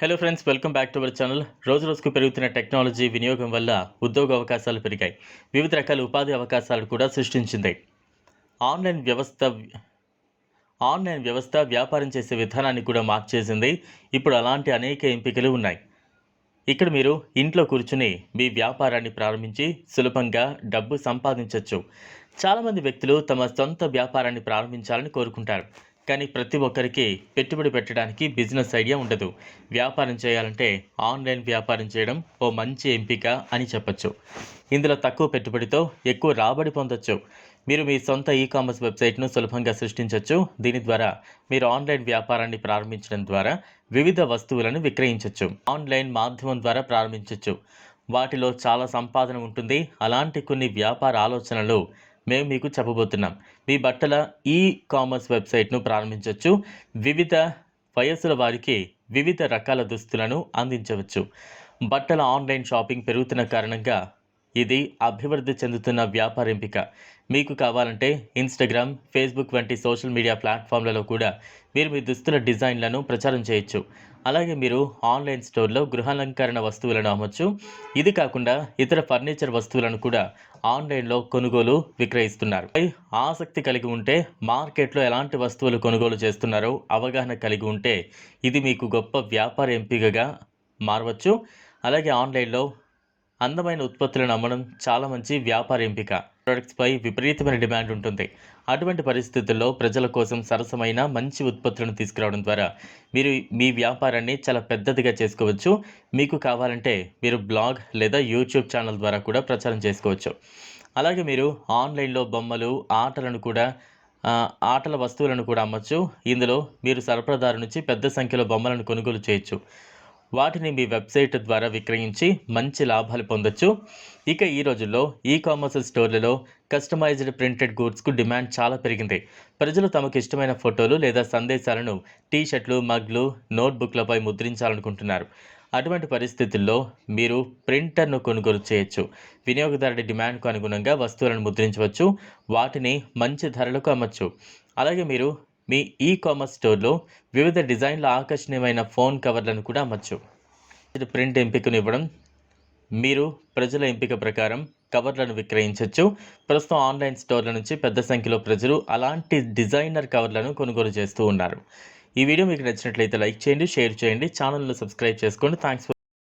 Hello friends welcome back to our channel రోజు రోజుకు పెరుగుతున్న టెక్నాలజీ వినియోగం వల్ల ఉద్యోగ అవకాశాలు పెరిగాయి. వివిధ రకాల ఉపాధి అవకాశాలు కూడా సృష్టించింది. ఆన్లైన్ వ్యవస్థ ఆన్లైన్ వ్యవస్థ వ్యాపారం చేసే విధానాన్ని కూడా మార్చేసింది ఇప్పుడు అలాంటి అనేక ఎంపికలు ఉన్నాయి. ఇక్కడ మీరు ఇంట్లో కూర్చుని మీ వ్యాపారాన్ని ప్రారంభించి సులభంగా డబ్బు సంపాదించవచ్చు చాలామంది వ్యక్తులు తమ సొంత వ్యాపారాన్ని ప్రారంభించాలని కోరుకుంటారు. కానీ ప్రతి ఒక్కరికి పెట్టుబడి పెట్టడానికి బిజినెస్ ఐడియా ఉండదు. వ్యాపారం చేయాలంటే ఆన్లైన్ వ్యాపారం చేయడం ఓ మంచి ఎంపిక అని చెప్పొచ్చు. ఇందులో తక్కువ పెట్టుబడితో ఎక్కువ రాబడి పొందొచ్చు. మీరు మీ సొంత ఈ కామర్స్ వెబ్సైట్ను సులభంగా సృష్టించవచ్చు దీని ద్వారా మీరు ఆన్లైన్ వ్యాపారాన్ని ప్రారంభించడం ద్వారా వివిధ వస్తువులను విక్రయించవచ్చు ఆన్లైన్ మాధ్యమం ద్వారా ప్రారంభించవచ్చు వాటిలో చాలా సంపాదన ఉంటుంది. అలాంటి కొన్ని వ్యాపార ఆలోచనలు మేము మీకు చెప్పబోతున్నాం. మీ బట్టల ఈ కామర్స్ వెబ్సైట్ను ప్రారంభించవచ్చు వివిధ వయస్సుల వారికి వివిధ రకాల దుస్తులను అందించవచ్చు. బట్టల ఆన్లైన్ షాపింగ్ పెరుగుతున్న కారణంగా ఇది అభివృద్ధి చెందుతున్న వ్యాపార ఎంపిక. మీకు కావాలంటే ఇన్స్టాగ్రామ్ ఫేస్బుక్ వంటి సోషల్ మీడియా ప్లాట్ఫామ్లలో కూడా మీరు మీ దుస్తుల డిజైన్లను ప్రచారం చేయొచ్చు. అలాగే మీరు ఆన్లైన్ స్టోర్లో గృహాలంకరణ వస్తువులను అమ్మొచ్చు. ఇది కాకుండా ఇతర ఫర్నిచర్ వస్తువులను కూడా ఆన్లైన్లో కొనుగోలు విక్రయిస్తున్నారు. ఆసక్తి కలిగి ఉంటే మార్కెట్లో ఎలాంటి వస్తువులు కొనుగోలు చేస్తున్నారో అవగాహన కలిగి ఉంటే ఇది మీకు గొప్ప వ్యాపార ఎంపికగా మారవచ్చు. అలాగే ఆన్లైన్లో అందమైన ఉత్పత్తులను అమ్మడం చాలా మంచి వ్యాపార ఎంపిక. ప్రొడక్ట్స్పై విపరీతమైన డిమాండ్ ఉంటుంది. అటువంటి పరిస్థితుల్లో ప్రజల కోసం సరసమైన మంచి ఉత్పత్తులను తీసుకురావడం ద్వారా మీరు మీ వ్యాపారాన్ని చాలా పెద్దదిగా చేసుకోవచ్చు. మీకు కావాలంటే మీరు బ్లాగ్ లేదా యూట్యూబ్ ఛానల్ ద్వారా కూడా ప్రచారం చేసుకోవచ్చు. అలాగే మీరు ఆన్లైన్లో బొమ్మలు ఆటలను కూడా ఆటల వస్తువులను కూడా అమ్మచ్చు. ఇందులో మీరు సరఫరాదారు నుంచి పెద్ద సంఖ్యలో బొమ్మలను కొనుగోలు చేయొచ్చు. వాటిని మీ వెబ్సైట్ ద్వారా విక్రయించి మంచి లాభాలు పొందొచ్చు. ఇక ఈ రోజుల్లో ఈ కామర్స్ స్టోర్లలో కస్టమైజ్డ్ ప్రింటెడ్ గూడ్స్కు డిమాండ్ చాలా పెరిగింది. ప్రజలు తమకు ఇష్టమైన ఫోటోలు లేదా సందేశాలను టీ షర్ట్లు మగ్లు నోట్బుక్లపై ముద్రించాలనుకుంటున్నారు. అటువంటి పరిస్థితుల్లో మీరు ప్రింటర్ను కొనుగోలు చేయొచ్చు. వినియోగదారుడి డిమాండ్కు అనుగుణంగా వస్తువులను ముద్రించవచ్చు. వాటిని మంచి ధరలకు అమ్మచ్చు. అలాగే మీరు మీ ఈ కామర్స్ స్టోర్లో వివిధ డిజైన్ల ఆకర్షణీయమైన ఫోన్ కవర్లను కూడా అమ్మచ్చు. ఇది ప్రింట్ ఎంపికను ఇవ్వడం మీరు ప్రజల ఎంపిక ప్రకారం కవర్లను విక్రయించవచ్చు ప్రస్తుతం ఆన్లైన్ స్టోర్ల నుంచి పెద్ద సంఖ్యలో ప్రజలు అలాంటి డిజైనర్ కవర్లను కొనుగోలు చేస్తూ ఉన్నారు. ఈ వీడియో మీకు నచ్చినట్లయితే లైక్ చేయండి షేర్ చేయండి ఛానల్ను సబ్స్క్రైబ్ చేసుకోండి. థ్యాంక్స్